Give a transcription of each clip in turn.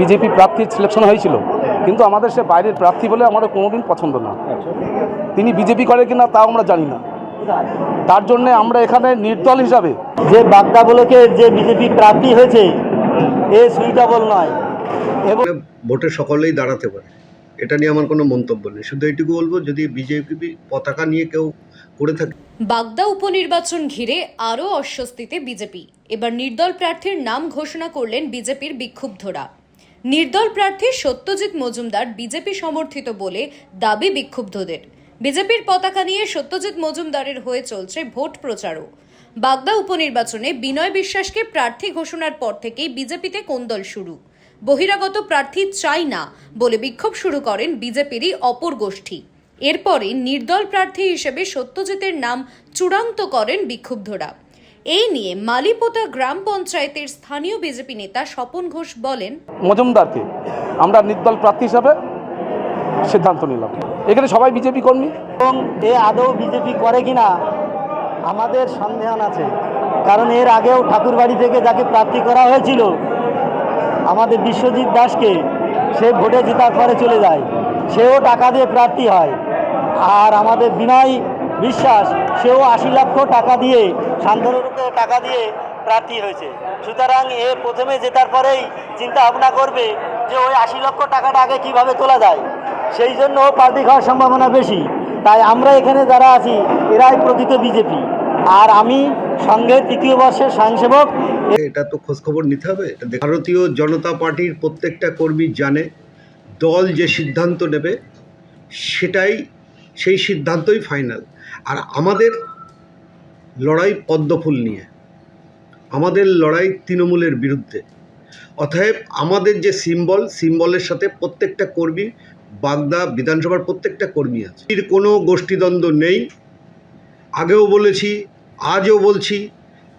BJP প্রার্থীর selection হয়েছিল। কিন্তু আমাদের সে বাইরের প্রার্থী বলে আমাদের কোনোদিন পছন্দ না। তিনি বিজেপি করে কিনা তাও আমরা জানি না। তার জন্য আমরা এখানে নির্দল হিসাবে যে বাগদা ব্লকের যে বিজেপি প্রার্থী হয়েছে এ সুইটেবল নয়। এবং ভোটে সকলেই দাঁড়াতে পারে। এটা নিয়ে আমার কোনো মন্তব্য নেই। শুধু এইটুকু বলব যদি বিজেপি পতাকা নিয়ে কেউ করে থাকে বাগদা উপনির্বাচন ঘিরে আরও অস্বস্তিতে বিজেপি। এবার নির্দল প্রার্থীর নাম ঘোষণা করলেন বিজেপির বিক্ষুব্ধরা। নির্দল প্রার্থী সত্যজিৎ মজুমদার বিজেপি সমর্থিত বলে দাবি বিক্ষুব্ধদের। বিজেপির পতাকা নিয়ে সত্যজিৎ মজুমদারের হয়ে চলছে ভোট প্রচারও। বাগদা উপনির্বাচনে বিনয় বিশ্বাসকে প্রার্থী ঘোষণার পর থেকেই বিজেপিতে কোন্দল শুরু। বহিরাগত প্রার্থী চাই না বলে বিক্ষোভ শুরু করেন বিজেপিরই অপর গোষ্ঠী। এরপরে নির্দল প্রার্থী হিসেবে সত্যজিতের নাম চূড়ান্ত করেন বিক্ষুব্ধরা। এই নিয়ে মালিপোতা গ্রাম পঞ্চায়েতের স্থানীয় বিজেপি নেতা স্বপন ঘোষ বলেন মজুমদারকে আমরা নির্দল প্রার্থী হিসাবে সিদ্ধান্ত নিলাম। এখানে সবাই বিজেপি কর্মী। এবং এ আদৌ বিজেপি করে কিনা আমাদের সন্দেহান আছে। কারণ এর আগেও ঠাকুরবাড়ি থেকে যাকে প্রার্থী করা হয়েছিল আমাদের বিশ্বজিৎ দাসকে সে ভোটে জেতার পরে চলে যায়। সেও টাকা দিয়ে প্রার্থী হয়। আর আমাদের বিনয় বিশ্বাস, সেও আশি লক্ষ টাকা দিয়ে শান্তনুরূপে টাকা দিয়ে প্রার্থী হয়েছে। সুতরাং এ প্রথমে জেতার পরেই চিন্তা ভাবনা করবে যে ওই আশি লক্ষ টাকাটা আগে কীভাবে তোলা যায়। সেই জন্য ও পার্টি খাওয়ার সম্ভাবনা বেশি। তাই আমরা এখানে যারা আছি, এরাই প্রকৃত বিজেপি। আর আমি সঙ্গে তৃতীয় বর্ষের স্বয়ংসেবক এটা তো খোঁজখবর নিতে হবে। ভারতীয় জনতা পার্টির প্রত্যেকটা কর্মী জানে। দল যে সিদ্ধান্ত নেবে, সেটাই সেই সিদ্ধান্তই ফাইনাল আর আমাদের লড়াই পদ্মফুল নিয়ে, আমাদের লড়াই তৃণমূলের বিরুদ্ধে। অতএব আমাদের যে সিম্বল সিম্বলের সাথে প্রত্যেকটা কর্মী, বাগদা বিধানসভার প্রত্যেকটা কর্মী আছে। এর কোনো গোষ্ঠীদ্বন্দ্ব নেই। আগেও বলেছি, আজও বলছি,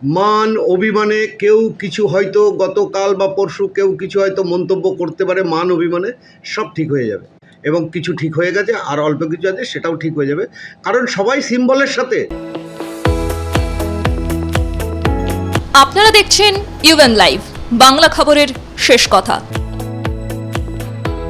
মান অভিমানে কেউ কিছু হয়তো গতকাল বা পরশু কেউ কিছু হয়তো মন্তব্য করতে পারে, মান অভিমানে সব ঠিক হয়ে যাবে। এবং কিছু ঠিক হয়ে গেছে আর অল্প কিছু আছে সেটাও ঠিক হয়ে যাবে। কারণ সবাই সিম্বলের সাথে। আপনারা দেখছেন ইউএন লাইভ বাংলা খবরের শেষ কথা।